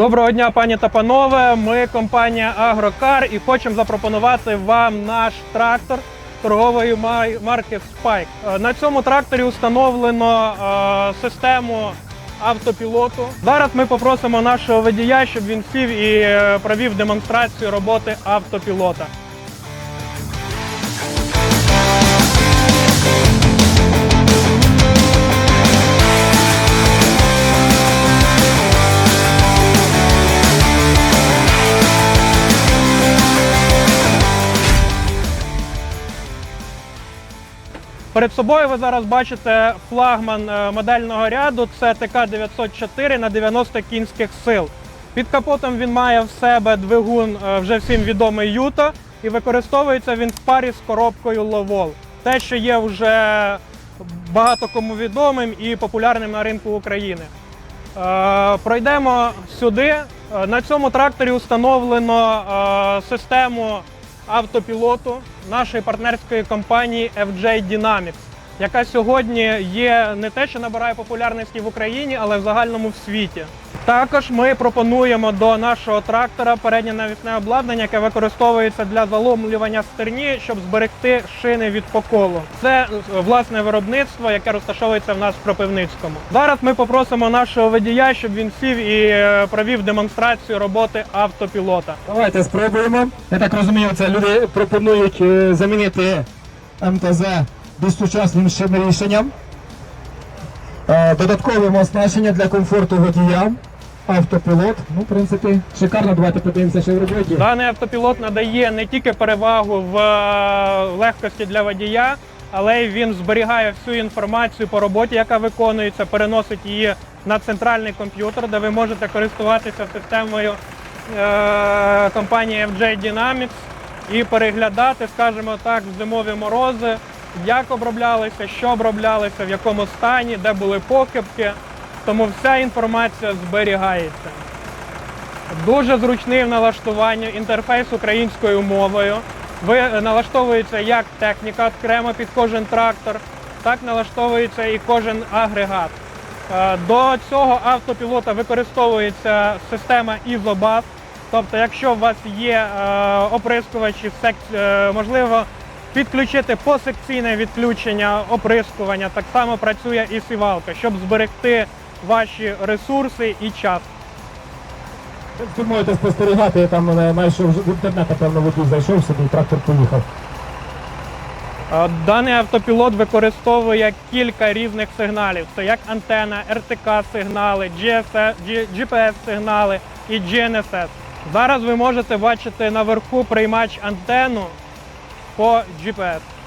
Доброго дня, пані та панове. Ми компанія Агрокар і хочемо запропонувати вам наш трактор торгової марки Spike. Е, На цьому тракторі установлено е, систему автопілоту. Зараз ми попросимо нашого водія, щоб він сів і е, провів демонстрацію роботи автопілота. Перед собою ви зараз бачите флагман е, модельного ряду. Це ТК-904 на 90 кінських сил. Під капотом він має в себе двигун е, вже всім відомий Юто, і використовується він в парі з коробкою Ловол. Те, що є вже багато кому відомим і популярним на ринку України. Е, Пройдемо сюди. На цьому тракторі установлено е, систему автопілоту нашої партнерської компанії FJ Dynamics, яка сьогодні є не те, що набирає популярності в Україні, але в загальному в світі. Також ми пропонуємо до нашого трактора переднє навісне обладнання, яке використовується для заломлювання стерні, щоб зберегти шини від поколу. Це е, власне виробництво, яке розташовується в нас в Кропивницькому. Зараз ми попросимо нашого водія, щоб він сів і е, провів демонстрацію роботи автопілота. Давайте спробуємо. Я так розумію, це люди пропонують е, замінити МТЗ більш сучасним рішенням. Е, Додатковим оснащення для комфорту водія. Автопілот. Ну, в принципі, шикарно. Давайте подивимося, що в роботі. Даний автопілот надає не тільки перевагу в е, легкості для водія, але й він зберігає всю інформацію по роботі, яка виконується, переносить її на центральний комп'ютер, де ви можете користуватися системою е, компанії FJ Dynamics і переглядати, скажімо так, зимові морози, як оброблялися, що оброблялися, в якому стані, де були похибки. Тому вся інформація зберігається. Дуже зручний в налаштуванні інтерфейс українською мовою. Ви налаштовується як техніка окремо під кожен трактор, так налаштовується і кожен агрегат. Е, До цього автопілота використовується система ISOBUS. Тобто, якщо у вас є е, оприскувачі, е, можливо підключити посекційне відключення оприскування. Так само працює і сівалка, щоб зберегти ваші ресурси і час. Ви можете спостерігати, я там майже в інтернет, напевно, водій зайшов собі, трактор поїхав. Даний автопілот використовує кілька різних сигналів. Це як антена, РТК сигнали, GPS сигнали і GNSS. Зараз ви можете бачити наверху приймач антенну по GPS.